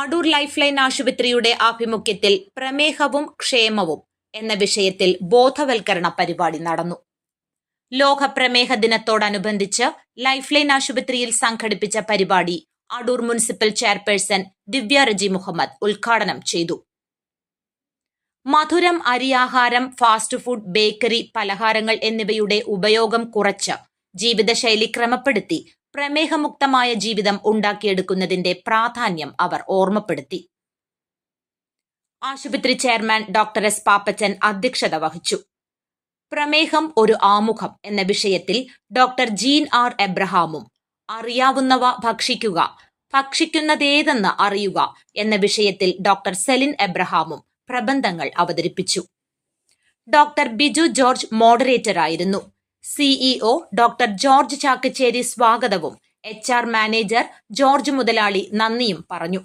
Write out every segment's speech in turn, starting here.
Adoor life line ആശുപത്രിയുടെ ആഭിമുഖ്യത്തിൽ പ്രമേഹവും ക്ഷേമവും എന്ന വിഷയത്തിൽ ബോധവൽക്കരണ പരിപാടി നടന്നു. ലോക പ്രമേഹ ദിനത്തോടനുബന്ധിച്ച് ലൈഫ് ലൈൻ ആശുപത്രിയിൽ സംഘടിപ്പിച്ച പരിപാടി അടൂർ മുനിസിപ്പൽ ചെയർപേഴ്സൺ ദിവ്യ റജി മുഹമ്മദ് ഉദ്ഘാടനം ചെയ്തു. മധുരം അരിയാഹാരം ഫാസ്റ്റ് ഫുഡ് ബേക്കറി പലഹാരങ്ങൾ എന്നിവയുടെ ഉപയോഗം കുറച്ച് ജീവിതശൈലി ക്രമപ്പെടുത്തി പ്രമേഹമുക്തമായ ജീവിതം ഉണ്ടാക്കിയെടുക്കുന്നതിന്റെ പ്രാധാന്യം അവർ ഓർമ്മപ്പെടുത്തി. ആശുപത്രി ചെയർമാൻ ഡോക്ടർ എസ് പാപ്പച്ചൻ അധ്യക്ഷത വഹിച്ചു. പ്രമേഹം ഒരു ആമുഖം എന്ന വിഷയത്തിൽ ഡോക്ടർ ജീൻ ആർ എബ്രഹാമും അറിയാവുന്നവ ഭക്ഷിക്കുക ഭക്ഷിക്കുന്നതേതെന്ന് അറിയുക എന്ന വിഷയത്തിൽ ഡോക്ടർ സെലിൻ എബ്രഹാമും പ്രബന്ധങ്ങൾ അവതരിപ്പിച്ചു. ഡോക്ടർ ബിജു ജോർജ് മോഡറേറ്റർ ആയിരുന്നു സിഇഒ ഡോക്ടർ ജോർജ് ചാക്കച്ചേരി സ്വാഗതവും. എച്ച് ആർ മാനേജർ ജോർജ് മുതലാളി നന്ദിയും പറഞ്ഞു.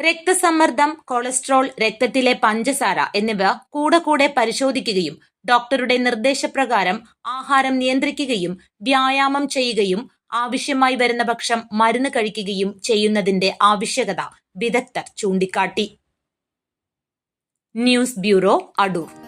രക്തസമ്മർദ്ദം കൊളസ്ട്രോൾ രക്തത്തിലെ പഞ്ചസാര എന്നിവ കൂടെ കൂടെ പരിശോധിക്കുകയും ഡോക്ടറുടെ നിർദ്ദേശപ്രകാരം ആഹാരം നിയന്ത്രിക്കുകയും വ്യായാമം ചെയ്യുകയും ആവശ്യമായി വരുന്ന പക്ഷം മരുന്ന് കഴിക്കുകയും ചെയ്യുന്നതിന്റെ ആവശ്യകത വിദഗ്ധർ ചൂണ്ടിക്കാട്ടി. News bureau Adoor.